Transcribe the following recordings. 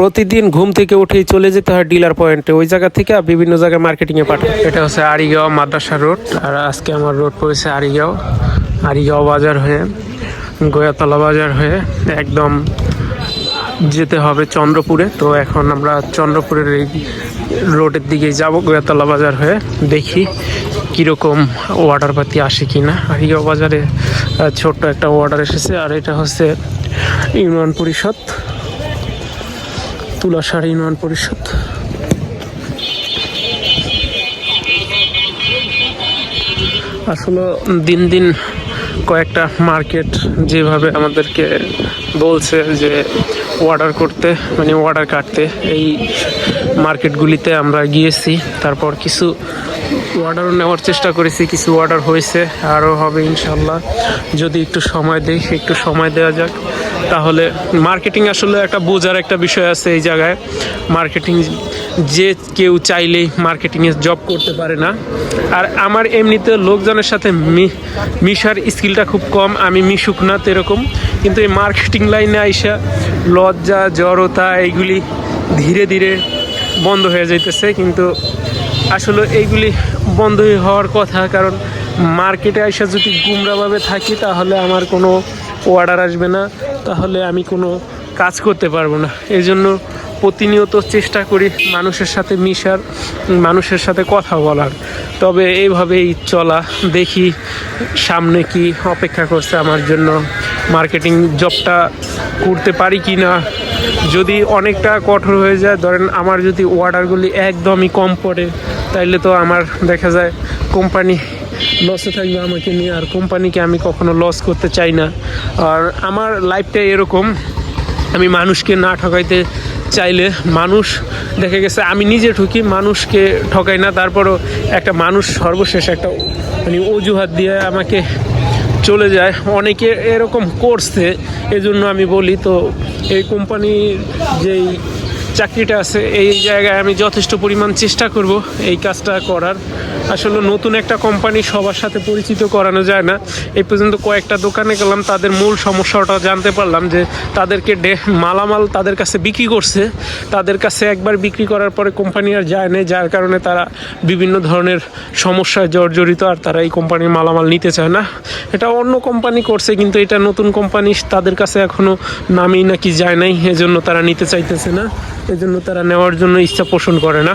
প্রতিদিন ঘুম থেকে উঠেই চলে যেতে হয় ডিলার পয়েন্টে। ওই জায়গা থেকে বিভিন্ন জায়গায় মার্কেটিংয়ে পাঠায়। এটা হচ্ছে আরিগাঁও মাদ্রাসা রোড, আর আজকে আমার রোড পড়েছে আরিগাঁও আরিগাঁও বাজার হয়ে, গোয়াতলা বাজার হয়ে একদম যেতে হবে চন্দ্রপুরে। তো এখন আমরা চন্দ্রপুরের এই রোডের দিকে যাব, গোয়াতলা বাজার হয়ে, দেখি কীরকম অর্ডার পাতি আসে কি না আরিগাঁও বাজারে ছোট্ট একটা অর্ডার এসেছে, আর এটা হচ্ছে ইউনিয়ন পরিষদ। তুলাসার ইউনিয়ন পরিষদ। আসলে দিন দিন কয়েকটা মার্কেট যেভাবে আমাদেরকে বলছে যে অর্ডার করতে মানে অর্ডার কাটতে, এই মার্কেটগুলিতে আমরা গিয়েছি। তারপর কিছু অর্ডারও নেওয়ার চেষ্টা করেছি, কিছু অর্ডার হয়েছে, আরও হবে ইনশাল্লাহ। যদি একটু সময় দেই, একটু সময় দেওয়া যাক। তাহলে মার্কেটিং আসলে একটা বোঝার একটা বিষয় আছে এই জায়গায়। মার্কেটিং যে কেউ চাইলেই মার্কেটিংয়ে জব করতে পারে না। আর আমার এমনিতে লোকজনের সাথে মিশার স্কিলটা খুব কম, আমি মিশুক না তো এরকম কিন্তু এই মার্কেটিং লাইনে আইসা লজ্জা, জড়তা, এইগুলি ধীরে ধীরে বন্ধ হয়ে যাইতেছে। কিন্তু আসলে এইগুলি বন্ধ হওয়ার কথা, কারণ মার্কেটে আইসা যদি গুমরাভাবে থাকি, তাহলে আমার কোনো অর্ডার আসবে না। তাহলে আমি কোনো কাজ করতে পারব না। এই জন্য প্রতিনিয়ত চেষ্টা করি মানুষের সাথে মিশার, মানুষের সাথে কথা বলার। তবে এইভাবেই চলা। দেখি সামনে কি অপেক্ষা করছে আমার জন্য। মার্কেটিং জবটা করতে পারি কি না যদি অনেকটা কঠোর হয়ে যায়, ধরেন আমার যদি অর্ডারগুলি একদমই কম পড়ে, তাইলে তো আমার দেখা যায় কোম্পানি লসে থাকবে আমাকে নিয়ে, আর কোম্পানিকে আমি কখনো লস করতে চাই না। আর আমার লাইফটা এরকম, আমি মানুষকে না ঠকাইতে চাইলে মানুষ, দেখা গেছে আমি নিজে ঠকি, মানুষকে ঠকাই না, তারপরও একটা মানুষ সর্বশেষ একটা মানে অজুহাত দিয়ে আমাকে চলে যায়। অনেকে এরকম করছে, এজন্য আমি বলি, তো এই কোম্পানির যেই চাকরিটা আছে, এই জায়গায় আমি যথেষ্ট পরিমাণ চেষ্টা করব এই কাজটা করার। আসলে নতুন একটা কোম্পানি সবার সাথে পরিচিত করানো যায় না। এই পর্যন্ত কয়েকটা দোকানে গেলাম, তাদের মূল সমস্যাটা জানতে পারলাম যে তাদেরকে ডে মালামাল তাদের কাছে বিক্রি করছে। তাদের কাছে একবার বিক্রি করার পরে কোম্পানি আর যায় না যার কারণে তারা বিভিন্ন ধরনের সমস্যায় জর্জরিত আর তারা এই কোম্পানির মালামাল নিতে চায় না। এটা অন্য কোম্পানি করছে, কিন্তু এটা নতুন কোম্পানি তাদের কাছে এখনও নামই নাকি যায় নাই, এজন্য তারা নিতে চাইতেছে না। এজন্য তারা নেওয়ার জন্য ইচ্ছা পোষণ করে না।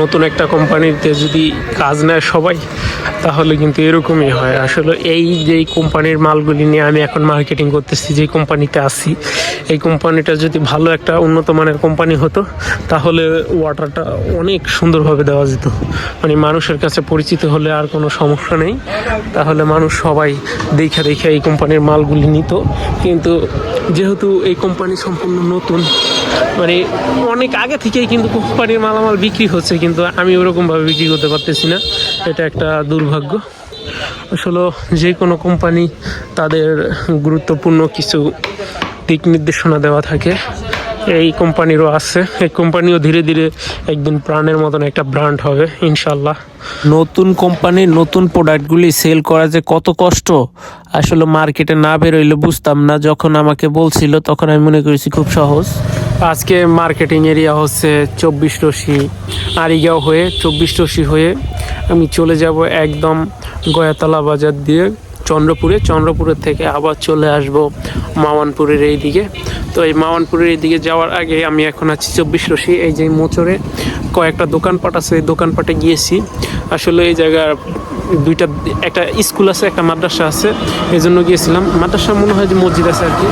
নতুন একটা কোম্পানিতে যদি কাজ নেয় সবাই, তাহলে কিন্তু এরকমই হয়। আসলে এই যে কোম্পানির মালগুলি নিয়ে আমি এখন মার্কেটিং করতেছি যে কোম্পানিতে আছি, এই কোম্পানিটা যদি ভালো একটা উন্নত মানের কোম্পানি হতো, তাহলে ওয়াটারটা অনেক সুন্দরভাবে দেওয়া যেত। মানে মানুষের কাছে পরিচিত হলে আর কোনো সমস্যা নেই। তাহলে মানুষ সবাই দেখে দেখে এই কোম্পানির মালগুলি নিত। কিন্তু যেহেতু এই কোম্পানি সম্পূর্ণ নতুন মানে অনেক আগে থেকেই কিন্তু কোম্পানির মালামাল বিক্রি হচ্ছে, কিন্তু আমি ওরকমভাবে বিক্রি করতে পারতেছি না। এটা একটা দুর্ভাগ্য। আসলে যে কোনো কোম্পানি তাদের গুরুত্বপূর্ণ কিছু দিক নির্দেশনা দেওয়া থাকে। এই কোম্পানিরও আছে। এই কোম্পানিও ধীরে ধীরে একদিন প্রাণের মতন একটা ব্র্যান্ড হবে ইনশাল্লাহ নতুন কোম্পানির নতুন প্রোডাক্টগুলি সেল করা যে কত কষ্ট, আসলে মার্কেটে না বেরোইলে বুঝতাম না। যখন আমাকে বলছিল, তখন আমি মনে করেছি খুব সহজ। আজকে মার্কেটিং এরিয়া হচ্ছে চব্বিশ রশি আরিগাঁও হয়ে চব্বিশ রশি হয়ে আমি চলে যাব একদম গয়াতলা বাজার দিয়ে চন্দ্রপুরে। চন্দ্রপুরের থেকে আবার চলে আসব মাওয়ানপুরের এই দিকে তো এই মাওয়ানপুরের এই দিকে যাওয়ার আগে আমি এখন আছি চব্বিশ রশি এই যে মোচরে কয়েকটা দোকানপাট আছে, এই দোকানপাটে গিয়েছি। আসলে এই জায়গার দুইটা, একটা স্কুল আছে, একটা মাদ্রাসা আছে। এই জন্য গিয়েছিলাম। মাদ্রাসা মনে হয় যে মসজিদ আছে আর কি।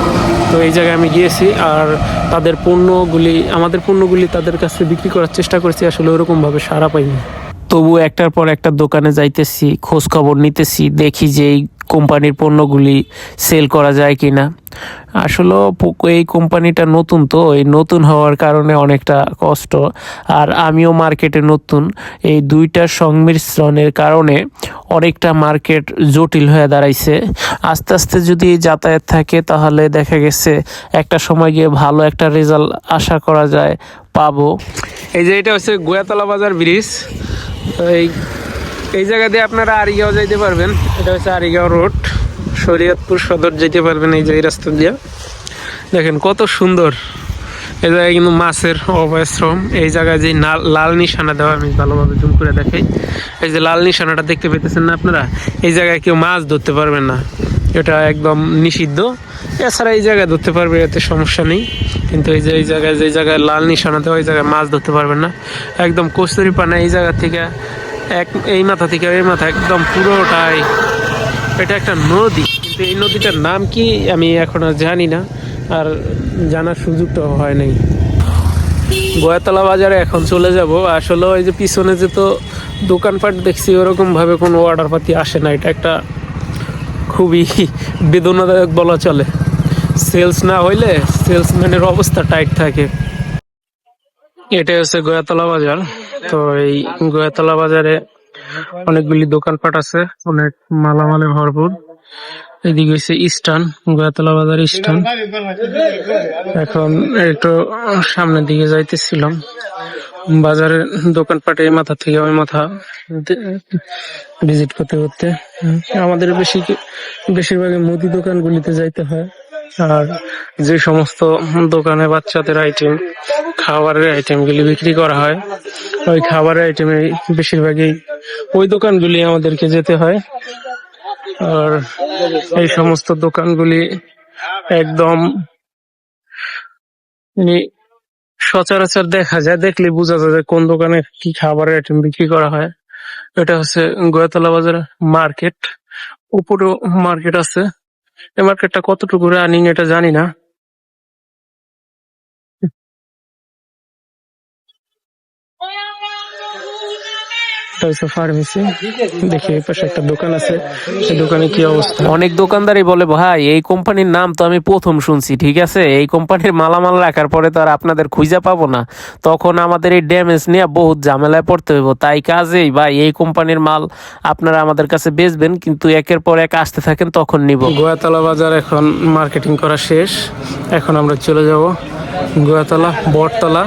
তো এই জায়গায় আমি গিয়েছি আর তাদের পণ্যগুলি, আমাদের পণ্যগুলি তাদের কাছে বিক্রি করার চেষ্টা করেছি। আসলে ওরকমভাবে সারা পাইনি। তবু একটার পর একটা দোকানে যাইতেছি খোঁজ খবর নিতেছি, দেখি যে এই কোম্পানির পণ্যগুলি সেল করা যায় কি না আসলে এই কোম্পানিটা নতুন তো, এই নতুন হওয়ার কারণে অনেকটা কষ্ট। আর আমিও মার্কেটে নতুন। এই দুইটার সংমিশ্রণের কারণে অনেকটা মার্কেট জটিল হয়ে দাঁড়াইছে। আস্তে আস্তে যদি যাতায়াত থাকে, তাহলে দেখা গেছে একটা সময় গিয়ে ভালো একটা রেজাল্ট আশা করা যায়, পাবো। এই যে এটা হচ্ছে গোয়াতলা বাজার ব্রিজ। এই এই জায়গা দিয়ে আপনারা আরিগাঁও যাইতে পারবেন। এটা হচ্ছে আরিগাঁও রোড শরীয়তপুর সদর যেতে পারবেন এই যে, এই রাস্তা দিয়ে। দেখেন কত সুন্দর। এই জায়গায় কিন্তু মাছের অভয়াশ্রম এই জায়গায় যে লাল নিশানা দেওয়া আমি ভালোভাবে জুম করে দেখাই। এই যে লাল নিশানাটা দেখতে পেতেছেন না আপনারা? এই জায়গায় কেউ মাছ ধরতে পারবেন না। এটা একদম নিষিদ্ধ। এছাড়া এই জায়গায় ধরতে পারবে, এতে সমস্যা নেই। কিন্তু এই যে, এই জায়গায় যে জায়গায় লাল নিশানা দেওয়া ওই জায়গায় মাছ ধরতে পারবেন না। একদম কস্তুরি পানা এই জায়গা থেকে এক, এই মাথা থেকে এই মাথা একদম পুরোটাই। এটা একটা নদী, কিন্তু এই নদীটার নাম কি আমি এখন আর জানি না, আর জানার সুযোগটাও হয় নাই। গোয়াতলা বাজারে এখন চলে যাব। আসলে ওই যে পিছনে যে তো দোকানপাট দেখছি, ওরকমভাবে কোনো অর্ডার পাতি আসে না। এটা একটা খুবই বেদনাদায়ক বলা চলে। সেলস না হইলে সেলসম্যানের অবস্থা টাইট থাকে। এটা হচ্ছে গোয়াতলা বাজার। তো এই গোয়াতলা বাজারে অনেকগুলি দোকানপাট আছে, অনেক মালামালে ভরপুর। এদিকে হচ্ছে ইস্টার্ন গোয়াতলা বাজার ইস্টার্ন এখন একটু সামনের দিকে যাইতেছিলাম। বাজারের দোকানপাটে মাথা থেকে ওই মাথা ভিজিট করতে করতে, আমাদের বেশি বেশিরভাগই মুদি দোকানগুলিতে যাইতে হয়। আর যে সমস্ত দোকানে বাচ্চাদের আইটেম খাবারের আইটেমগুলি বিক্রি করা হয়, ওই খাবারের আইটেমে বেশিরভাগই ওই দোকানগুলি আমাদেরকে যেতে হয়। আর এই সমস্ত দোকানগুলি একদম সচরাচর দেখা যায়, দেখলে বোঝা যায় কোন দোকানে কি খাবারের আইটেম বিক্রি করা হয়। এটা হচ্ছে গোয়াতলা বাজার মার্কেট, উপরেও মার্কেট আছে। মার্কেটটা কতটুকু রানিং এটা জানি না। হচ্ছে ফার্মেসি। দেখি এই পাশে একটা দোকান আছে। সেই দোকানে কি অবস্থা? অনেক দোকানদারই বলে ভাই এই কোম্পানির নাম তো আমি প্রথম শুনছি ঠিক আছে? এই কোম্পানির মালামাল রাখার পরে তো আর আপনাদের খুঁজে পাবো না। তখন আমাদের এই ড্যামেজ নিয়ে বহুত ঝামেলায় পড়তে হইব। তাই কাজেই ভাই এই কোম্পানির মাল আপনারা আমাদের কাছে বেচবেন কিন্তু একের পর এক আসতে থাকেন তখন নিব। গোয়াতলা বাজার এখন মার্কেটিং করা শেষ। এখন আমরা চলে যাব গোয়াতলা বটতলা।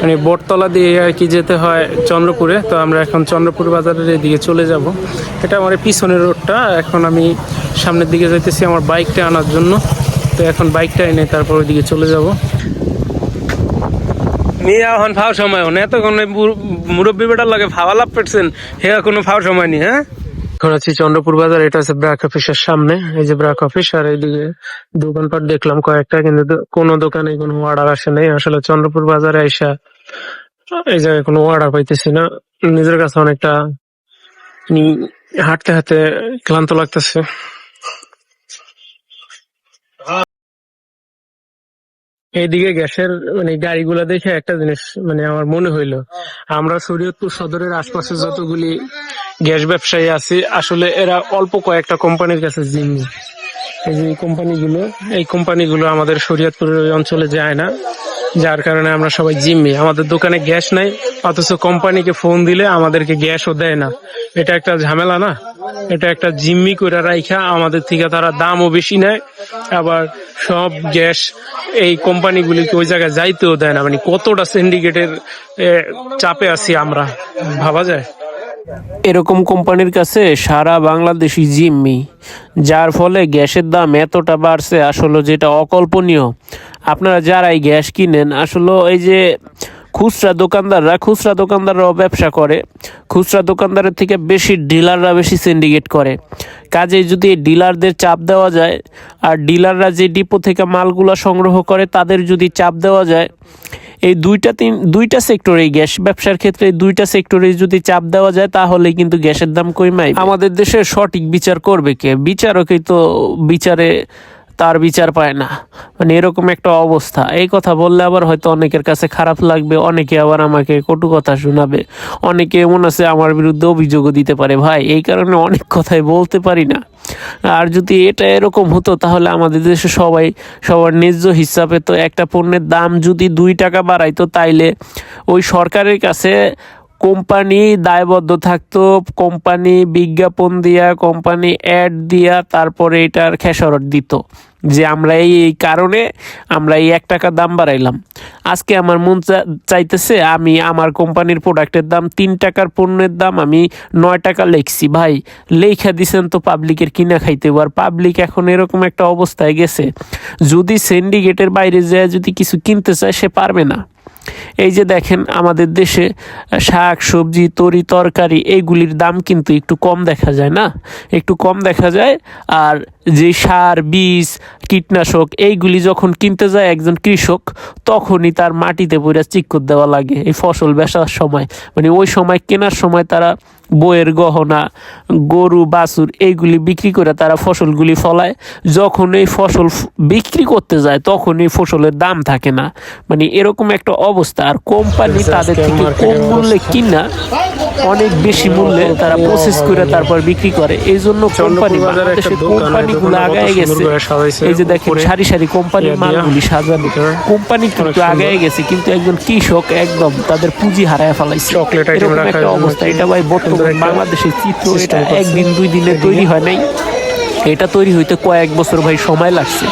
মানে বটতলা দিয়ে আর কি যেতে হয় চন্দ্রপুরে, তো আমরা এখন চন্দ্রপুর বাজারের এদিকে চলে যাব। এটা আমার পিছনের রোডটা, এখন আমি সামনের দিকে যাইতেছি আমার বাইকটা আনার জন্য। তো এখন বাইকটা এনে তারপর ওইদিকে চলে যাব। নিয়ে এখন ফাও সময় হন এতক্ষণ মুরব্বী বেটার লাগে ফাওয়া লাভ পেটছেন হে কোনো ফাও সময় নেই হ্যাঁ? এখন আছি চন্দ্রপুর বাজার, এটা হচ্ছে ব্র্যাক অফিসের সামনে। এই যে ব্র্যাক অফিস আর এইদিকে দোকানপাট দেখলাম কয়েকটা, কিন্তু কোনো দোকানে কোনো অর্ডার আসে নাই। আসলে চন্দ্রপুর বাজারে আইসা এই জায়গায় কোনো অর্ডার পাইতেছি না। নিজের কাছে অনেকটা হাঁটতে হাঁটতে ক্লান্ত লাগতেছে। এইদিকে গ্যাসের মানে গাড়িগুলা দেখে একটা জিনিস মানে আমার মনে হইল, আমরা শরীয়তপুর সদরের আশপাশে যতগুলি গ্যাস ব্যবসায়ী আছে। আসলে এরা অল্প কয়েকটা কোম্পানির কাছে জিম্মি। এই যে কোম্পানিগুলো, এই কোম্পানিগুলো আমাদের শরীয়তপুরের ওই অঞ্চলে যায় না, যার কারণে আমরা সবাই জিম্মি। আমাদের দোকানে গ্যাস নাই, অথচ কোম্পানিকে ফোন দিলে আমাদেরকে গ্যাসও দেয় না। এটা একটা ঝামেলা না? এটা একটা জিম্মি করে রাইখা, আমাদের থেকে তারা দামও বেশি নেয়, আবার সব গ্যাস এই কোম্পানিগুলিকে ওই জায়গায় যাইতেও দেয় না। মানে কতটা সিন্ডিকেটের চাপে আছি আমরা, ভাবা যায়? এরকম কোম্পানির কাছে সারা বাংলাদেশি জিম্মি, যার ফলে গ্যাসের দাম এতটা বাড়ছে আসলে যেটা অকল্পনীয়। আপনারা যারাই গ্যাস কিনেন, আসলে এই যে খুচরা দোকানদাররা, খুচরা দোকানদাররাও ব্যবসা করে। খুচরা দোকানদারের থেকে বেশি ডিলাররা বেশি সিন্ডিকেট করে। কাজে যদি ডিলারদের চাপ দেওয়া যায়, আর ডিলাররা যে ডিপো থেকে মালগুলো সংগ্রহ করে, তাদের যদি চাপ দেওয়া যায় এই দুইটা তিন, দুইটা সেক্টরে গ্যাস ব্যবসার ক্ষেত্রে দুইটা সেক্টরে যদি চাপ দেওয়া যায় তাহলে কিন্তু গ্যাসের দাম কইমাই আমাদের দেশে সঠিক বিচার করবে কে? বিচারকই তো বিচারে, তার বিচার পায় না। মানে এরকম একটা অবস্থা। এই কথা বললে আবার হয়তো অনেকের কাছে খারাপ লাগবে, অনেকে আবার আমাকে কটু কথা শোনাবে। অনেকে এমন আছে, আমার বিরুদ্ধে অভিযোগও দিতে পারে। ভাই, এই কারণে অনেক কথাই বলতে পারি না। আর যদি এটা এরকম হতো, তাহলে আমাদের দেশে সবাই সবার ন্যায্য হিসাবে তো একটা পণ্যের দাম যদি দুই টাকা বাড়াইতো, তাইলে ওই সরকারের কাছে কোম্পানি দায়বদ্ধ থাকতো, কোম্পানি বিজ্ঞাপন দিয়া, কোম্পানি অ্যাড দিয়া, তারপরে এটার খেসারত দিত। যে আমরা এই এই কারণে আমরা এই এক টাকা দাম বাড়াইলাম। আজকে আমার মন চাইতেছে আমি আমার কোম্পানির প্রোডাক্টের দাম, তিন টাকার পণ্যের দাম আমি নয় টাকা লিখছি। ভাই লেখা দিছেন তো পাবলিকের কিনা খাইতে আর পাবলিক এখন এরকম একটা অবস্থায় গেছে, যদি সিন্ডিকেটের বাইরে যায়, যদি কিছু কিনতে চায়, সে পারবে না। এই যে দেখেন, আমাদের দেশে শাক, সবজি, তরি, তরকারি এইগুলির দাম কিন্তু একটু কম দেখা যায় না? একটু কম দেখা যায়, আর যে সার, বীজ, কীটনাশক, এইগুলি যখন কিনতে যায় একজন কৃষক, তখনই তার মাটিতে পড়ে চিক্কর দেওয়া লাগে, এই ফসল বেচার সময়। মানে ওই সময় কেনার সময় তারা বইয়ের গহনা, গরু, বাছুর, এইগুলি বিক্রি করে তারা ফসলগুলি ফলায়। যখন এই ফসল বিক্রি করতে যায় তখন এই ফসলের দাম থাকে না। মানে এরকম একটা অবস্থা। আর কোম্পানি তাদের থেকে কম মূল্যে কিনা অনেক বেশি মূল্যে তারা প্রসেস করে তারপর বিক্রি করে। এই জন্য কোম্পানি বাংলাদেশের কোম্পানিগুলো আগায় গেছে। এই যে দেখেন সারি সারি কোম্পানির মালগুলি সাজানো। কোম্পানি কিন্তু। আগায় গেছে কিন্তু একজন কৃষক একদম তাদের পুঁজি হারায় ফেলাইছে। চকলেট এরকম একটা অবস্থা। এটা ভাই বর্তমান বাংলাদেশের চিত্র এটা একদিন দুই দিনে তৈরি হয় নাই। এটা তৈরি হইতে কয়েক বছর ভাই সময় লাগছে।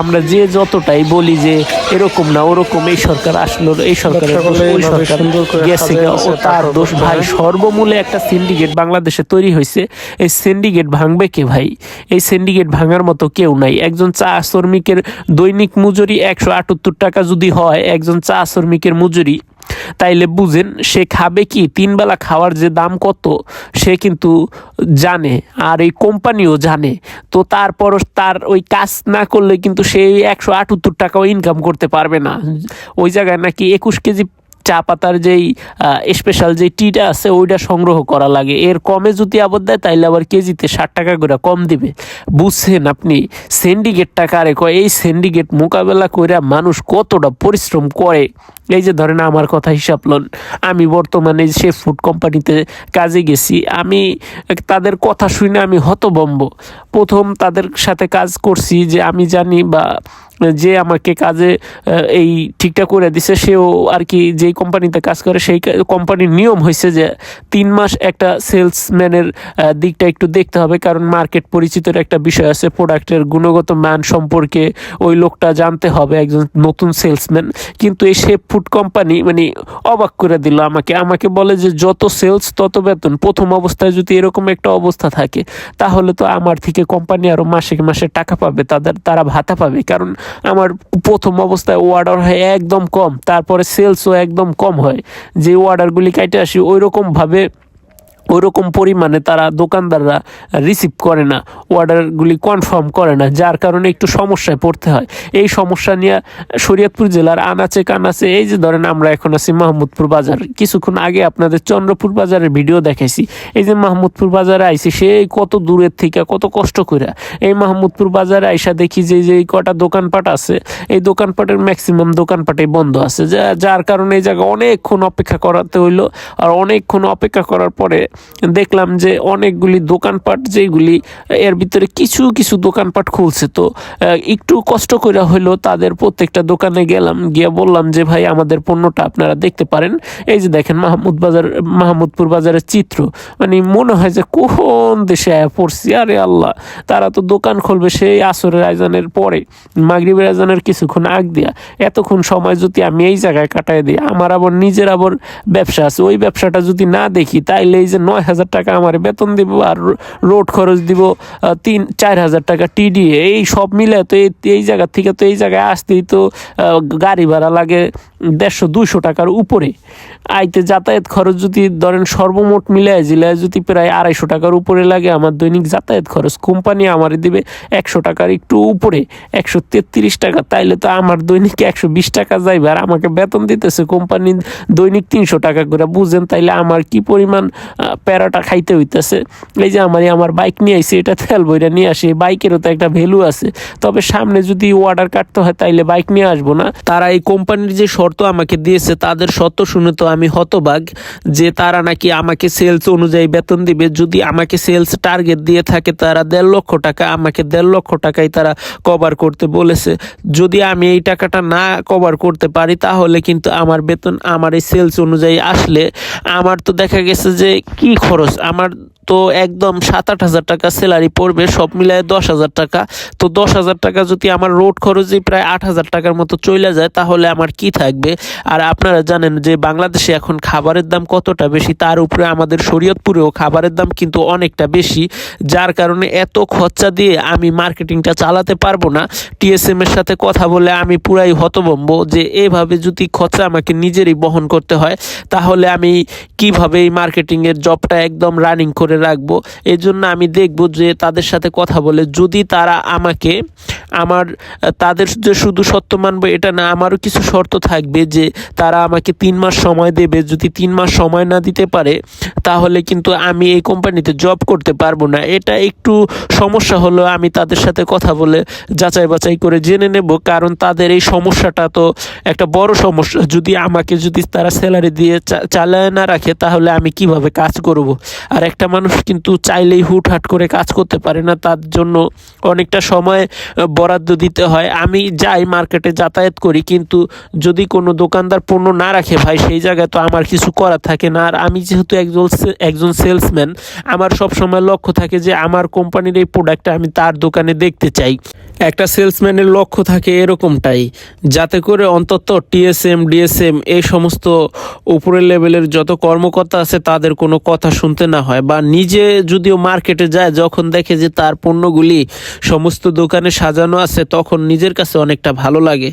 আমরা যে যতটাই বলি যে এরকম না ওরকম এই সরকার আসলো এই সরকারের ওই সরকার গেছে ও তার দোষ ভাই সর্বমূলে একটা সিন্ডিকেট বাংলাদেশে তৈরি হয়েছে। এই সিন্ডিকেট ভাঙবে কে ভাই? এই সিন্ডিকেট ভাঙার মতো কেউ নাই। একজন চা শ্রমিকের দৈনিক মজুরি একশো আটাত্তর টাকা যদি হয় একজন চা শ্রমিকের মজুরি তাইলে বুঝেন, সে খাবে কি? তিন বেলা খাওয়ার যে দাম কত, সে কিন্তু জানে, আর এই কোম্পানিও জানে। তো তারপর তার ওই কাজ না করলে কিন্তু সে একশো আটাত্তর টাকাও ইনকাম করতে পারবে না। ওই জায়গায় নাকি একুশ কেজি চা পাতার যেই স্পেশাল যে টিটা আছে, ওইটা সংগ্রহ করা লাগে। এর কমে যদি আবার দেয়, তাইলে আবার কেজিতে ষাট টাকা করে কম দিবে। বুঝছেন আপনি? সিন্ডিকেট টাকারে কয়? এই সিন্ডিকেট মোকাবেলা করে মানুষ কতটা পরিশ্রম করে? এই যে ধরেন আমার কথা হিসাব লন, আমি বর্তমানে সে ফুড কোম্পানিতে কাজে গেছি। আমি তাদের কথা শুনে আমি হতবম্ব প্রথম তাদের সাথে কাজ করছি যে আমি জানি বা যে আমাকে কাজে এই ঠিকঠাক করে দিছে, সেও আর কি যেই কোম্পানিতে কাজ করে, সেই কোম্পানির নিয়ম হয়েছে যে তিন মাস একটা সেলসম্যানের দিকটা একটু দেখতে হবে। কারণ মার্কেট পরিচিতর একটা বিষয় আছে, প্রোডাক্টের গুণগত মান সম্পর্কে ওই লোকটা জানতে হবে, একজন নতুন সেলসম্যান। কিন্তু এই শেফ ফুড কোম্পানি মানে অবাক করে দিল আমাকে। আমাকে বলে যে যত সেলস, তত বেতন। প্রথম অবস্থায় যদি এরকম একটা অবস্থা থাকে, তাহলে তো আমার থেকে কোম্পানি আরও মাসে মাসে টাকা পাবে, তাদের, তারা ভাতা পাবে। কারণ আমার প্রথম অবস্থায় অর্ডার হয় একদম কম, তারপরে সেলসও একদম কম হয়। যে অর্ডারগুলি কাটে আসি ওই রকম ভাবে ওইরকম পরিমাণে তারা দোকানদাররা রিসিভ করে না অর্ডারগুলি কনফার্ম করে না, যার কারণে একটু সমস্যায় পড়তে হয়। এই সমস্যা নিয়ে শরীয়তপুর জেলার আনাচে কানাচে, এই যে ধরেন আমরা এখন আছি মাহমুদপুর বাজার। কিছুক্ষণ আগে আপনাদের চন্দ্রপুর বাজারের ভিডিও দেখাইছি। এই যে মাহমুদপুর বাজারে আইছি সেই কত দূরের থেকে, কত কষ্ট করে এই মাহমুদপুর বাজারে আইসা দেখি যে যে কটা দোকানপাট আছে, এই দোকানপাটের ম্যাক্সিমাম দোকানপাটে বন্ধ আছে। যা- যার কারণে এই জায়গায় অনেকক্ষণ অপেক্ষা করাতে হইল, আর অনেকক্ষণ অপেক্ষা করার পরে দেখলাম যে অনেকগুলি দোকানপাট যেগুলি এর ভিতরে কিছু কিছু দোকানপাট খুলছে। তো একটু কষ্ট করে হইল তাদের প্রত্যেকটা দোকানে গেলাম, গিয়ে বললাম যে, ভাই, আমাদের পণ্যটা আপনারা দেখতে পারেন। এই যে দেখেন মাহমুদ বাজার, মাহমুদপুর বাজারের চিত্র। মানে মনে হয় যে কোন দেশে পড়ছি, আরে আল্লাহ! তারা তো দোকান খুলবে সেই আসরের আয়োজনের পরে, মাগরিবের আয়োজনের কিছুক্ষণ আগ দিয়া। এতক্ষণ সময় যদি আমি এই জায়গায় কাটাই দিই, আমার আবার নিজের আবার ব্যবসা আছে। ওই ব্যবসাটা যদি না দেখি তাইলে এই যে নয় হাজার টাকা আমার বেতন দিব আর রোড খরচ দিব তিন, চার হাজার টাকা টিডি। এই সব মিলে তো এই জায়গা থেকে তো এই জায়গায় আসতেই তো গাড়ি ভাড়া লাগে। দেড়শো দুইশো টাকার উপরে। আইতে যাতায়াত খরচ যদি ধরেন সর্বমোট মিলায় জিলায় যদি প্রায় আড়াইশো টাকার উপরে লাগে, আমার দৈনিক যাতায়াত খরচ কোম্পানি আমার দিবে একশো টাকার একটু উপরে, একশো তেত্রিশ টাকা। তাইলে তো আমার দৈনিক একশো বিশ টাকা যাইবে। আর আমাকে বেতন দিতেছে কোম্পানি দৈনিক তিনশো টাকা করে, বুঝেন? তাইলে আমার কি পরিমাণ প্যারাটা খাইতে হইতেছে? এই যে আমার আমার বাইক নিয়ে আইসি এটা তেল বইটা নিয়ে আসি বাইকেরও তো একটা ভ্যালু আছে। তবে সামনে যদি অর্ডার কাটতে হয়, তাইলে বাইক নিয়ে আসব না। তারা এই কোম্পানির যে শর্ত আমাকে দিয়েছে, তাদের শর্ত শুনে তো আমি হতবাগ যে তারা নাকি আমাকে সেলস অনুযায়ী বেতন দিবে। যদি আমাকে সেলস টার্গেট দিয়ে থাকে, তারা দেড় লক্ষ টাকা, আমাকে দেড় লক্ষ টাকাই তারা কভার করতে বলেছে। যদি আমি এই টাকাটা না কভার করতে পারি, তাহলে কিন্তু আমার বেতন, আমার এই সেলস অনুযায়ী আসলে। আমার তো দেখা গেছে যে কি খরচ? আমার তো একদম সাত আট হাজার টাকা স্যালারি পড়বে, সব মিলায় দশ হাজার টাকা। তো দশ হাজার টাকা যদি আমার রোড খরচই প্রায় আট হাজার টাকার মতো চলে যায়, তাহলে আমার কি থাকবে? আর আপনারা জানেন যে বাংলাদেশে এখন খাবারের দাম কতটা বেশি, তার উপরে আমাদের শরীয়তপুরেও খাবারের দাম কিন্তু অনেকটা বেশি, যার কারণে এত খরচা দিয়ে আমি মার্কেটিংটা চালাতে পারব না। টিএসএম এর সাথে কথা বলে আমি পুরাই হতবম্ব যে এভাবে যদি খরচা আমাকে নিজেরই বহন করতে হয়, তাহলে আমি কীভাবে এই মার্কেটিংয়ের জবটা একদম রানিং করে রাখব। এই জন্য আমি দেখব যে তাদের সাথে কথা বলে যদি তারা আমাকে আমার, তাদের যে শুধু সত্য মানবো এটা না, আমারও কিছু শর্ত থাকবে যে তারা আমাকে তিন মাস সময় দেবে। যদি তিন মাস সময় না দিতে পারে, তাহলে কিন্তু আমি এই কোম্পানিতে জব করতে পারব না। এটা একটু সমস্যা হলো আমি তাদের সাথে কথা বলে যাচাই বাছাই করে জেনে নেব, কারণ তাদের এই সমস্যাটা তো একটা বড় সমস্যা। যদি আমাকে যদি তারা স্যালারি দিয়ে চালায় না রাখে, তাহলে আমি কীভাবে কাজ করব? আর একটা মানুষ কিন্তু চাইলেই হুটহাট করে কাজ করতে পারে না। তার জন্য অনেকটা সময় বরাদ্দ দিতে হয়। আমি যাই মার্কেটে যাতায়াত করি, কিন্তু যদি কোনো দোকানদার পণ্য না রাখে, ভাই, সেই জায়গায় তো আমার কিছু করার থাকে না। আর আমি যেহেতু একজন একজন সেলসম্যান, আমার সব সময় লক্ষ্য থাকে যে আমার কোম্পানির এই প্রোডাক্টটা আমি তার দোকানে দেখতে চাই। একটা সেলসম্যানের লক্ষ্য থাকে এরকমটাই। যাতে করে অন্তত টিএসএম ডিএসএম এই সমস্ত উপরের লেভেলের যত কর্মকর্তা আছে, তাদের কোনো কথা শুনতে না হয় বা নিজে যদিও মার্কেটে যায়, যখন দেখে যে তার পণ্যগুলি সমস্ত দোকানে সাজানো আছে, তখন নিজের কাছে অনেকটা ভালো লাগে।